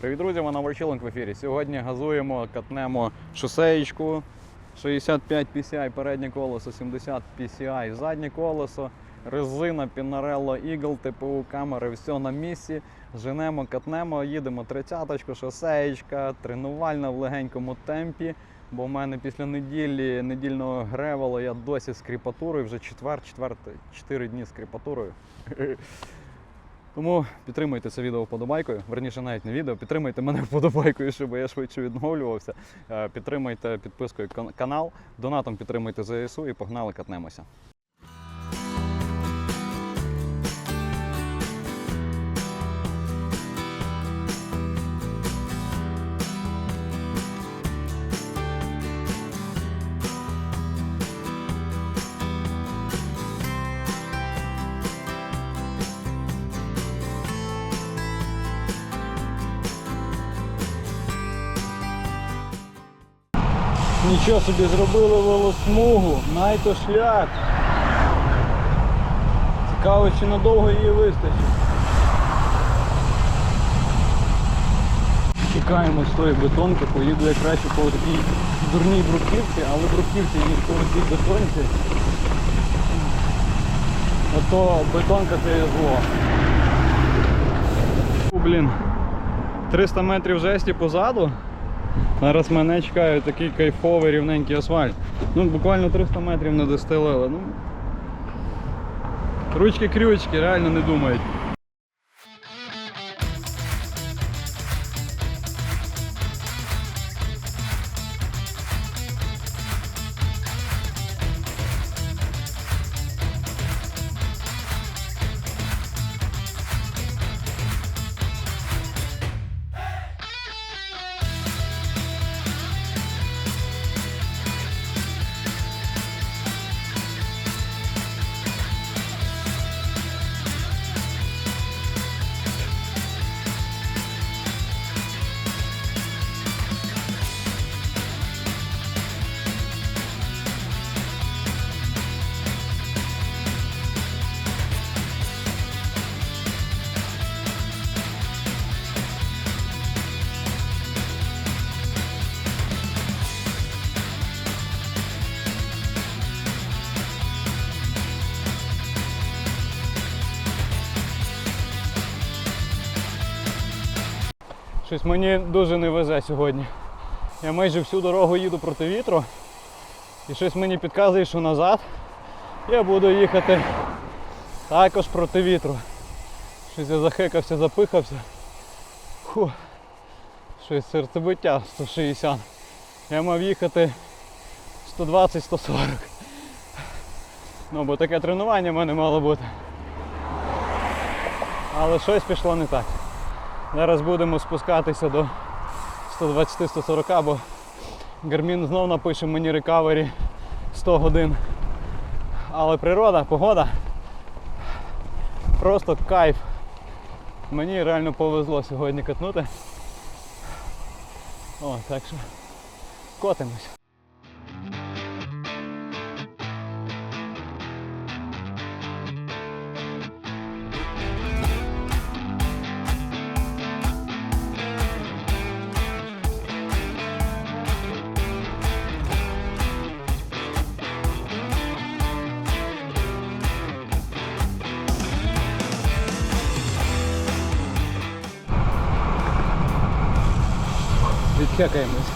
Привіт, друзі, вона Ворчилинг в ефірі. Сьогодні газуємо, катнемо шосеєчку 65 PCI переднє колесо, 70 PCI заднє колесо, резина Pinarello Eagle, ТПУ камери, все на місці. Женемо, катнемо, їдемо тридцяточку, шосеєчка, тренувальна в легенькому темпі. Бо в мене після неділі недільного гревела я досі з кріпатурою, вже четвер, четвертий, чотири дні з кріпатурою. Тому підтримуйте це відео вподобайкою. Верніше, навіть не відео, підтримуйте мене вподобайкою, щоб я швидше відновлювався. Підтримайте Підтримуйте підпискою канал, донатом підтримуйте ЗСУ і погнали катнемося. Нічого собі зробили велосмугу, найто шлях. Цікаво, чи надовго її вистачить. Чекаємо з тої бетонки, поїду я краще по такій дурній бруківці, але бруківці ніж по такій бетонці. Ото бетонка це є зло. Блін. 300 метрів жесті позаду. Зараз мене чекає такий кайфовий рівненький асфальт. Ну, буквально 300 метрів не достелили. Ну, ручки-крючки, реально не думають. Щось мені дуже не везе сьогодні. Я майже всю дорогу їду проти вітру. І щось мені підказує, що назад я буду їхати також проти вітру. Щось я захикався, запихався. Фу. Щось серцебиття 160. Я мав їхати 120-140. Ну, бо таке тренування в мене мало бути. Але щось пішло не так. Зараз будемо спускатися до 120-140, бо Гармін знов напише мені рекавері 100 годин. Але природа, погода просто кайф. Мені реально повезло сьогодні катнути. О, так що котимось. Відхекаємось.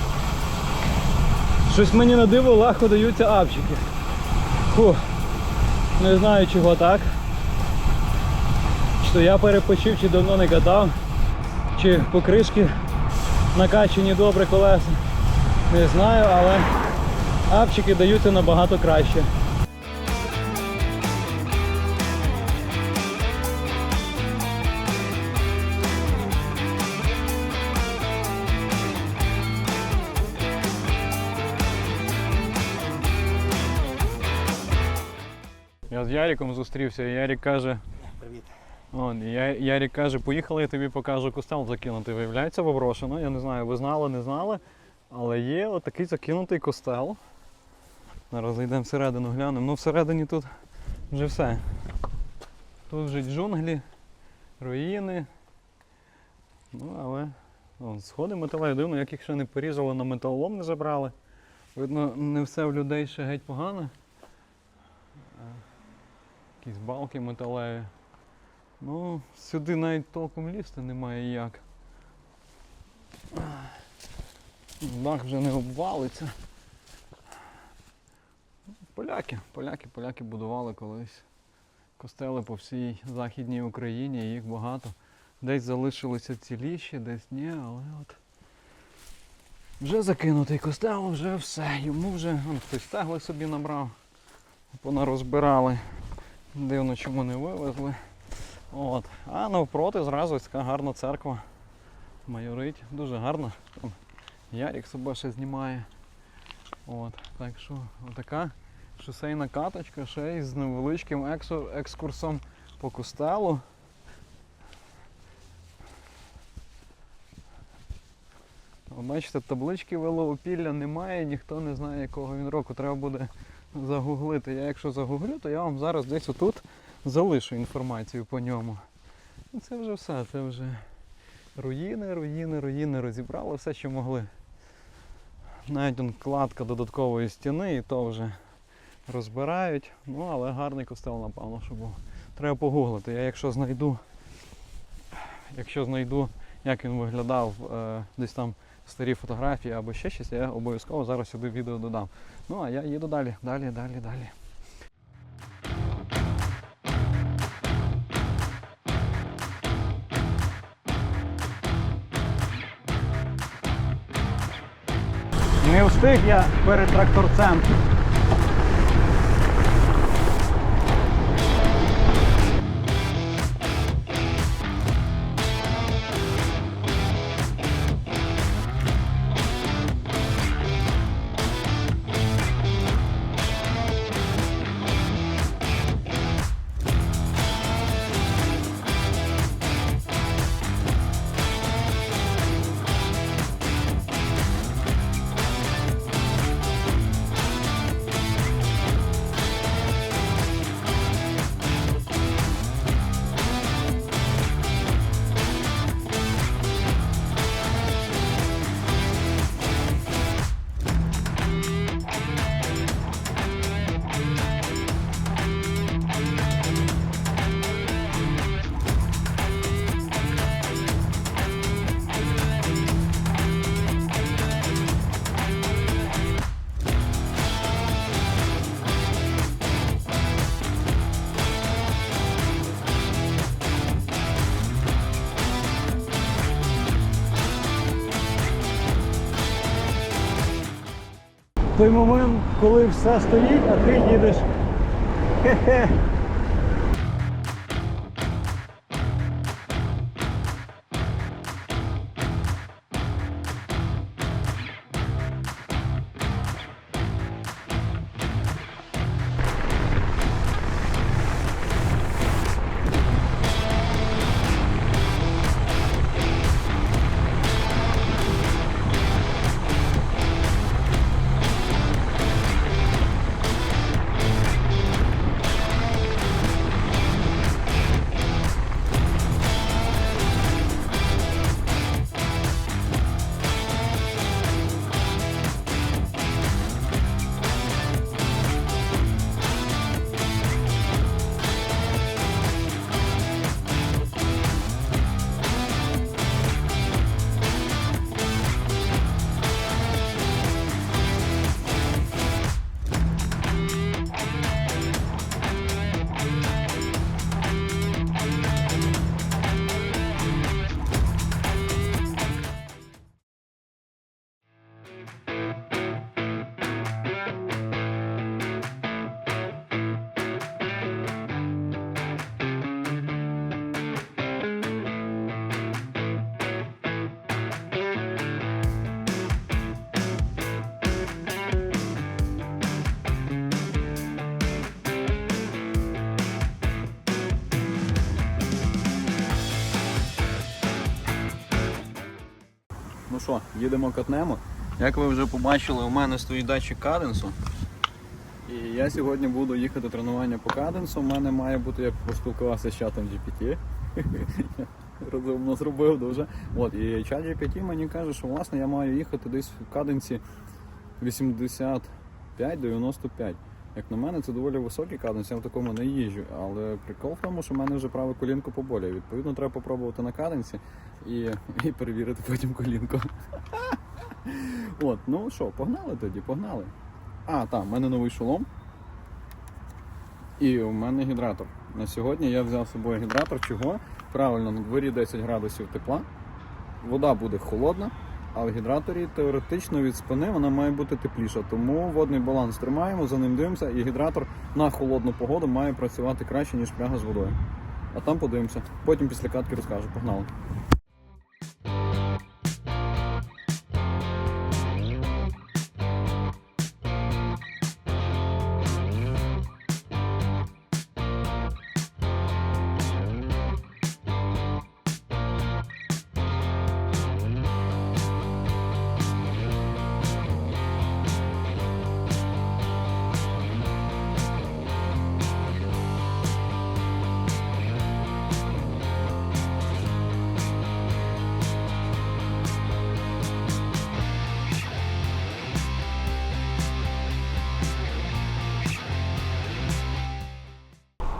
Щось мені на диво легко даються апчики. Фу. Не знаю чого так. То я перепочив, чи давно не катав, чи покришки накачані добре колеса. Не знаю, але апчики даються набагато краще. Я з Яріком зустрівся, і Ярік каже. Привіт. Он, і я, Ярік каже, поїхали, я тобі покажу костел закинутий. Виявляється, Воврошино. Я не знаю, ви знали, не знали. Але є отакий закинутий костел. Зараз зайдемо всередину, глянемо. Ну всередині тут вже все. Тут вже джунглі, руїни. Ну, але Вон, сходи металеві, дивно, як їх ще не порізали, на металолом не забрали. Видно, не все в людей ще геть погано. Якісь балки металеві. Ну, сюди навіть толком лізти немає як. Дах вже не обвалиться. Поляки, поляки, поляки будували колись костели по всій Західній Україні, їх багато. Десь залишилися ціліші, десь ні, але от. Вже закинутий костел, вже все. Йому вже хтось стегли собі набрав, понарозбирали. Дивно, чому не вивезли. От. А навпроти зразу така гарна церква. Майорить. Дуже гарна. Там Ярік себе ще знімає. От. Так що отака шосейна каточка, ще й з невеличким екскурсом по костелу. Бачите, таблички велоопілля немає, ніхто не знає, якого він року. Треба буде загуглити. Я якщо загуглю, то я вам зараз десь отут залишу інформацію по ньому. І це вже все, це вже руїни, руїни, руїни розібрали все, що могли. Навіть он кладка додаткової стіни, і то вже розбирають. Ну, але гарний костел, напевно, що був. Треба погуглити. Я якщо знайду, якщо знайду, як він виглядав е, десь там старі фотографії або ще щось, я обов'язково зараз сюди відео додам. Ну а я їду далі, далі, далі, далі. Не встиг я перед тракторцем. Той момент, коли все стоїть, а ти їдеш. Хе-хе. Їдемо катнемо. Як ви вже побачили, у мене стоїть датчик каденсу. І я сьогодні буду їхати тренування по каденсу. У мене має бути, я поспілкувався з чатом GPT. Розумно зробив дуже. От, і ChatGPT мені каже, що власне я маю їхати десь в каденсі 85-95. Як на мене, це доволі високий каденс, я в такому не їжджу. Але прикол в тому, що в мене вже праве колінко поболює. Відповідно, треба попробувати на каденсі і, і перевірити потім колінко. От, ну що, погнали тоді, погнали. А, так, в мене новий шолом. І у мене гідратор. На сьогодні я взяв з собою гідратор. Чого? Правильно, на дворі 10 градусів тепла, вода буде холодна, а в гідраторі теоретично від спини вона має бути тепліша. Тому водний баланс тримаємо, за ним дивимося, і гідратор на холодну погоду має працювати краще, ніж пляга з водою. А там подивимося. Потім після катки розкажу. Погнали.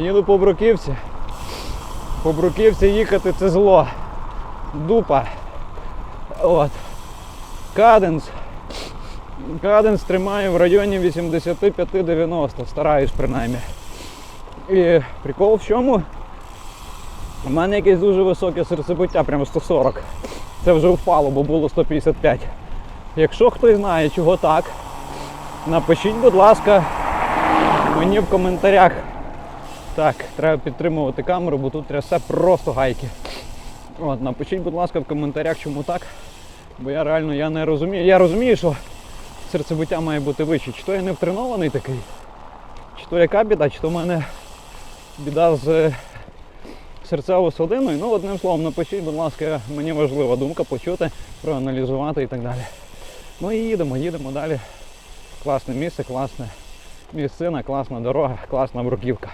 Їду по бруківці. По бруківці їхати це зло. Дупа. От. Каденс. Каденс тримаю в районі 85-90, стараюсь принаймні. І прикол в чому? У мене якесь дуже високе серцебиття, прямо 140. Це вже впало, бо було 155. Якщо хтось знає, чого так, напишіть, будь ласка, мені в коментарях. Так, треба підтримувати камеру, бо тут трясе просто гайки. От, напишіть, будь ласка, в коментарях, чому так. Бо я реально я не розумію. Я розумію, що серцебиття має бути вище. Чи то я не втренований такий, чи то яка біда, чи то в мене біда з е, серцевою судиною. Ну, одним словом, напишіть, будь ласка, мені важлива думка почути, проаналізувати і так далі. Ну і їдемо, їдемо далі. Класне місце, класне місцина, класна дорога, класна бруківка.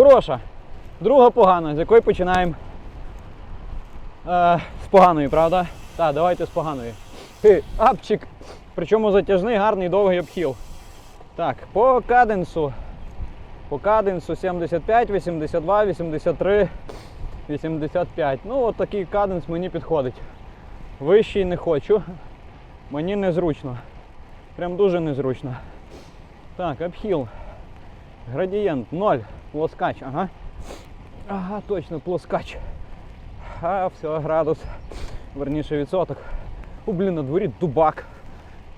Хороша, друга погана, з якої починаємо. Е, з поганої, правда? Так, давайте з поганої. Хи, апчик. Причому затяжний, гарний, довгий обхіл. Так, по каденсу. По каденсу 75, 82, 83, 85. Ну, от такий каденс мені підходить. Вищий не хочу. Мені незручно. Прям дуже незручно. Так, обхіл. Градієнт 0. Плоскач, ага. Ага, точно, плоскач. А, все, градус. Верніше відсоток. У, блін, на дворі дубак.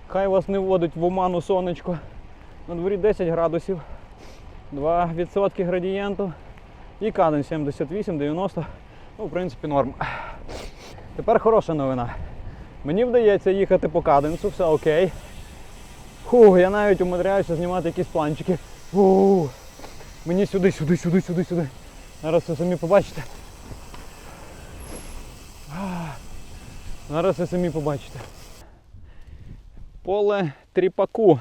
Хай вас не вводить в оману сонечко. На дворі 10 градусів. 2% градієнту. І каден 78-90. Ну, в принципі, норм. Тепер хороша новина. Мені вдається їхати по каденсу, все окей. Фу, я навіть умудряюся знімати якісь планчики. Фу. Мені сюди, сюди, сюди, сюди, сюди. Зараз ви самі побачите. Зараз ви самі побачите. Поле тріпаку.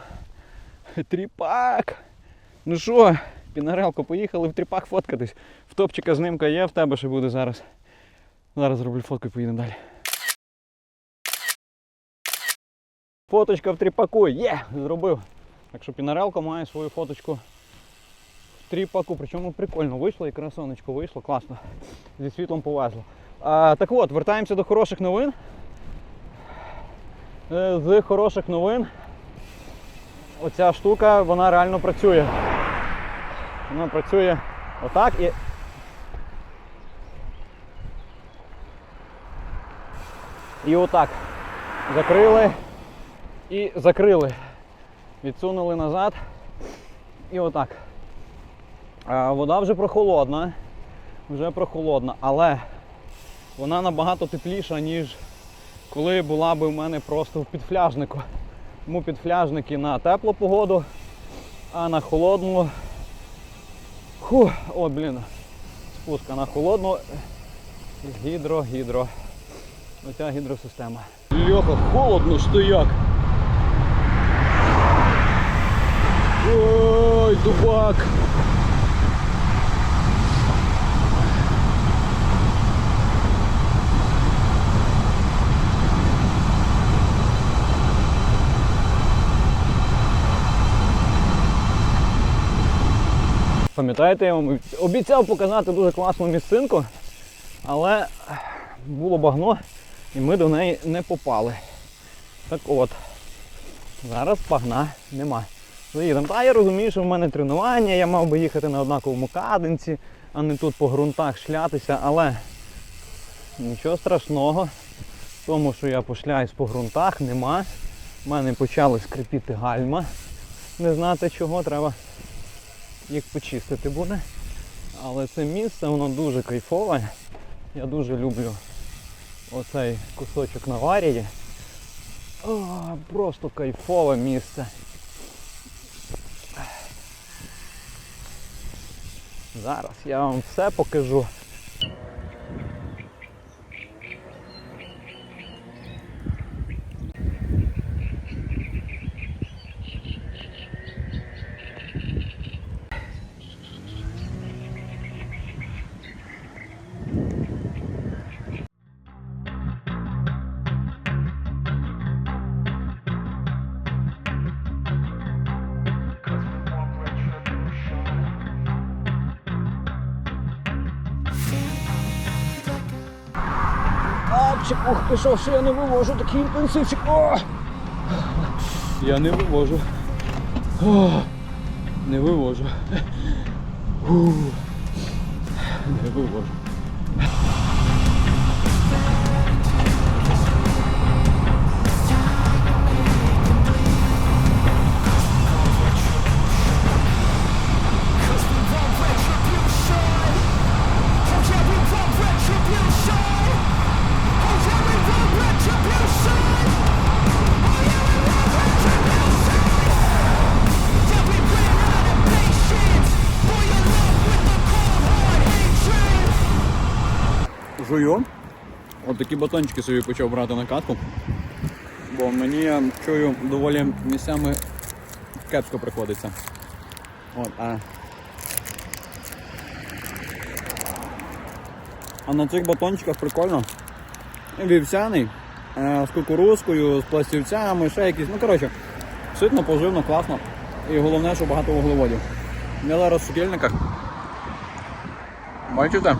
Тріпак. Ну що, пінарелко, поїхали в тріпак фоткатись. В топчика знимка є, в тебе ще буде зараз. Зараз зроблю фотку і поїдемо далі. Фоточка в тріпаку. Є! Зробив. Так що пінарелко має свою фоточку тріпаку. Причому прикольно вийшло і красонечко вийшло, класно. Зі світлом повезло. А, так от, вертаємося до хороших новин. Е, З хороших новин оця штука, вона реально працює. Вона працює отак і. І отак. Закрили І закрили. Відсунули назад. І отак. Вода вже прохолодна. Вже прохолодна, але вона набагато тепліша, ніж коли була би в мене просто в підфляжнику. Тому підфляжники на теплу погоду, а на холодну. Фу, о, блін. Спуска на холодну. Гідро, гідро. Оця гідросистема. Льоха, холодно що як. Ой, дубак. Пам'ятаєте, я вам обіцяв показати дуже класну місцинку, але було багно і ми до неї не попали. Так от, зараз багна нема. Заїдемо. Та я розумію, що в мене тренування, я мав би їхати на однаковому каденці, а не тут по ґрунтах шлятися, але нічого страшного. Тому, що я пошляюсь по ґрунтах, нема. У мене почали скрипіти гальма. Не знати чого, треба їх почистити буде. Але це місце, воно дуже кайфове. Я дуже люблю оцей кусочок Наварії. О, просто кайфове місце. Зараз я вам все покажу. Апчик, ух, пішов, що я не вивожу такий інтенсивчик. О! Я не вивожу. О! Не вивожу. Не вивожу. Такі батончики собі почав брати на катку. Бо мені я чую доволі місцями кепсько приходиться. От, а... а на цих батончиках прикольно. Вівсяний, е, з кукурузкою, з пластівцями, ще якісь. Ну коротше, ситно, поживно, класно. І головне, що багато вуглеводів. Я зараз в сукільниках. Бачите?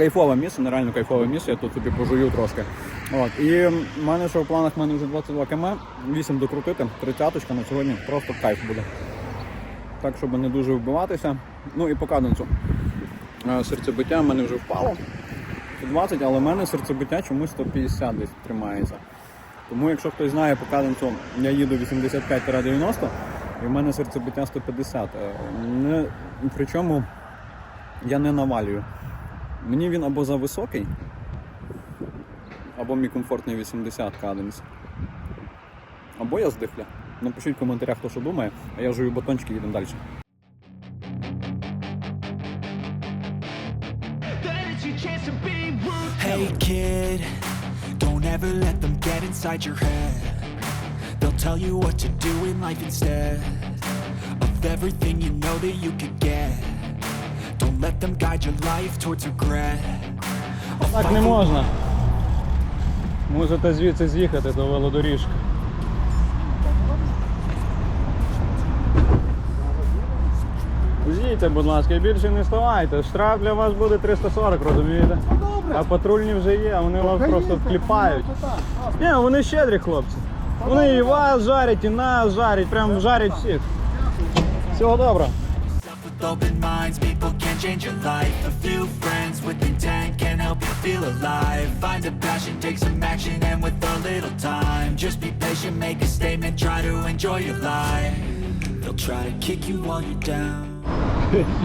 Кайфове місце, нереально кайфове місце, я тут собі пожую трошки. От. І в мене ще в планах в мене вже 22 км, 8 докрутити, 30 на сьогодні просто кайф буде. Так, щоб не дуже вбиватися. Ну і по каденцю. Е, Серцебиття в мене вже впало. 20, але в мене серцебиття чомусь 150 десь тримається. Тому якщо хтось знає по каденцю, я їду 85-90 і в мене серцебиття 150. Е, Не, причому я не навалюю. Мені він або зависокий, або мій комфортний 80 каденс. Або я здихля. Напишіть в коментарях, хто що думає, а я жую батончики, і їдемо далі. Hey kid, don't ever let them get inside your head. They'll tell you what to do in life instead of everything you know that you could get. Let them guide your life towards regret. Так не можна. Можете звідси з'їхати до велодоріжки. З'їдьте, будь ласка, і більше не ставайте. Штраф для вас буде 340, розумієте? А патрульні вже є, а вони вас просто вкліпають. Ні, вони щедрі хлопці. Вони і вас жарять, і нас жарять, прям жарять всіх. Всього доброго. With open minds, people can change your life. A few friends with intent can help you feel alive Find a passion, take some action And with a little time Just be patient, make a statement Try to enjoy your life They'll try to kick you while you're down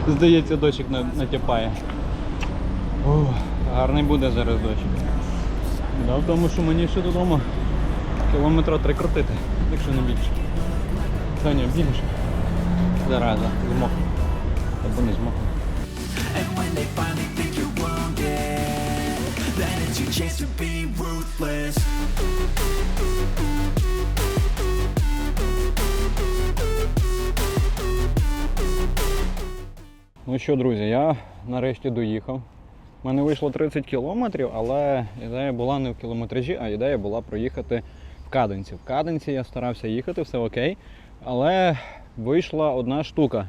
Здається, дощик натяпає. Гарний буде зараз дощик. Біда в тому, що мені ще додому кілометра три крутити, якщо не більше. Саня, більше. Зараза, змок. Be ruthless Ну що, друзі, я нарешті доїхав. У мене вийшло 30 кілометрів, але ідея була не в кілометражі, а ідея була проїхати в каденці. В каденці я старався їхати, все окей. Але вийшла одна штука.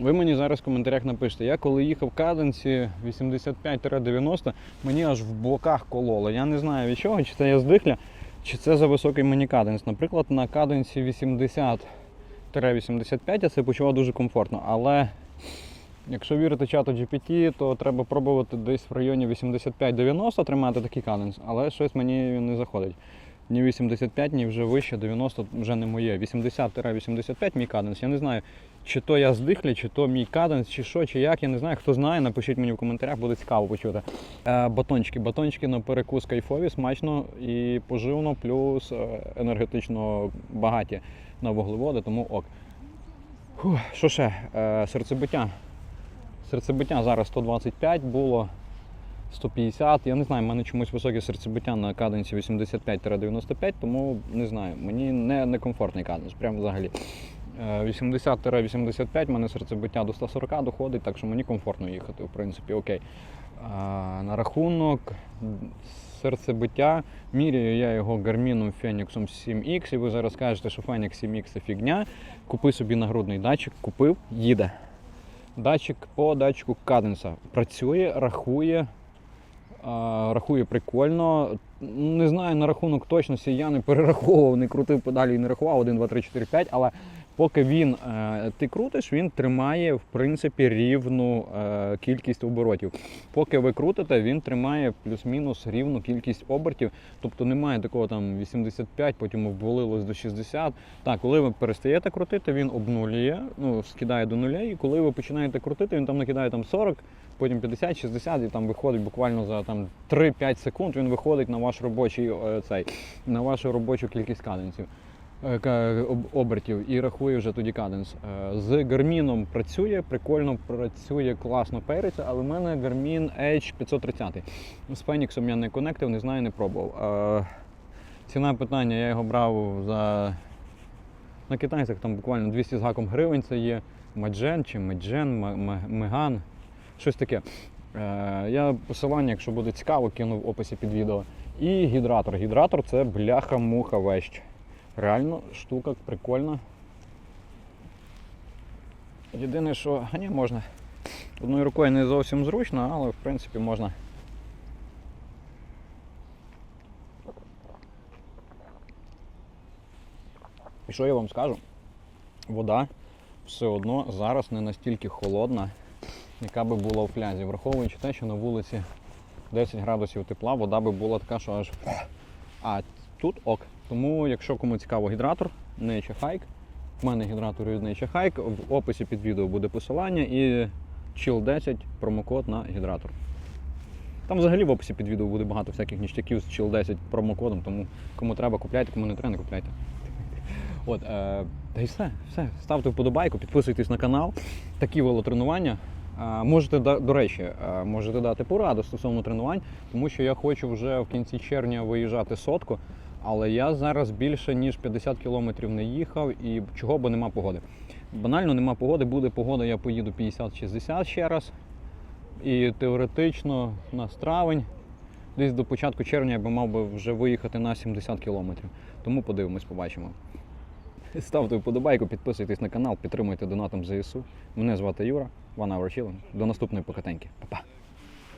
Ви мені зараз в коментарях напишете, я коли їхав в каденці 85-90, мені аж в боках кололо. Я не знаю від чого, чи це я здихля, чи це за високий мені каденс. Наприклад, на каденці 80-85 я себе почував дуже комфортно, але Якщо вірити чату GPT, то треба пробувати десь в районі 85-90 тримати такий каденс, але щось мені не заходить. Ні 85, ні вже вище 90 вже не моє. 80-85 мій каденс. Я не знаю, чи то я здихлі, чи то мій каденс, чи що, чи як. Я не знаю. Хто знає, напишіть мені в коментарях, буде цікаво почути. Е, батончики. Батончики на перекус кайфові, смачно і поживно, плюс е, енергетично багаті на вуглеводи, тому ок. Фух, що ще? Е, серцебиття. Серцебиття зараз 125 було, 150. Я не знаю, в мене чомусь високе серцебиття на каденсі 85-95, тому не знаю, мені не, не комфортний каденс, прямо взагалі. Е, 80-85 в мене серцебиття до 140 доходить, так що мені комфортно їхати, в принципі, окей. На рахунок серцебиття міряю я його гарміном Phoenix 7X, і ви зараз кажете, що Phoenix 7X це фігня. Купи собі нагрудний датчик, купив, їде. Датчик по датчику каденса. Працює, рахує. Рахує прикольно. Не знаю на рахунок точності, я не перераховував, не крутив педалі і не рахував 1, 2, 3, 4, 5, але поки він е, ти крутиш, він тримає в принципі рівну е, кількість оборотів. Поки ви крутите, він тримає плюс-мінус рівну кількість обертів. Тобто немає такого там 85, потім обвалилось до 60. Так, коли ви перестаєте крутити, він обнулює, ну, скидає до нуля, і коли ви починаєте крутити, він там накидає там 40, потім 50, 60 і там виходить буквально за там 3-5 секунд. Він виходить на ваш робочий е, цей, на вашу робочу кількість каденсів. Е, Обертів і рахує вже тоді каденс. Е, З гарміном працює, прикольно працює, класно периться, але в мене Garmin Edge 530. З Феніксом я не конектив, не знаю, не пробував. Е, Ціна питання, я його брав за на китайцях там буквально 200 з гаком гривень це є Маджен чи Меджен, Меган, щось таке. Я посилання, якщо буде цікаво, кину в описі під відео. І гідратор. Гідратор це бляха-муха вещь. Реально штука прикольна. Єдине, що а ні, можна. Одною рукою не зовсім зручно, але в принципі можна. І що я вам скажу? Вода все одно зараз не настільки холодна, яка би була у флязі. Враховуючи те, що на вулиці 10 градусів тепла, вода би була така, що аж. А тут ок. Тому, якщо кому цікаво гідратор, Nature Hike, в мене гідратор від Nature Hike, в описі під відео буде посилання і Chill 10 промокод на гідратор. Там взагалі в описі під відео буде багато всяких ніштяків з Chill 10 промокодом, тому кому треба, купляйте, кому не треба, не купляйте. От, е, та й все, все. Ставте вподобайку, підписуйтесь на канал. Такі велотренування. Е, можете, до речі, е, можете дати пораду стосовно тренувань, тому що я хочу вже в кінці червня виїжджати сотку, але я зараз більше ніж 50 кілометрів не їхав і чого, бо нема погоди. Банально нема погоди, буде погода, я поїду 50-60 ще раз. І теоретично на травень, десь до початку червня я би мав би вже виїхати на 70 кілометрів. Тому подивимось, побачимо. Ставте вподобайку, підписуйтесь на канал, підтримуйте донатом ЗСУ. Мене звати Юра, One Hour. До наступної покатеньки. Па-па.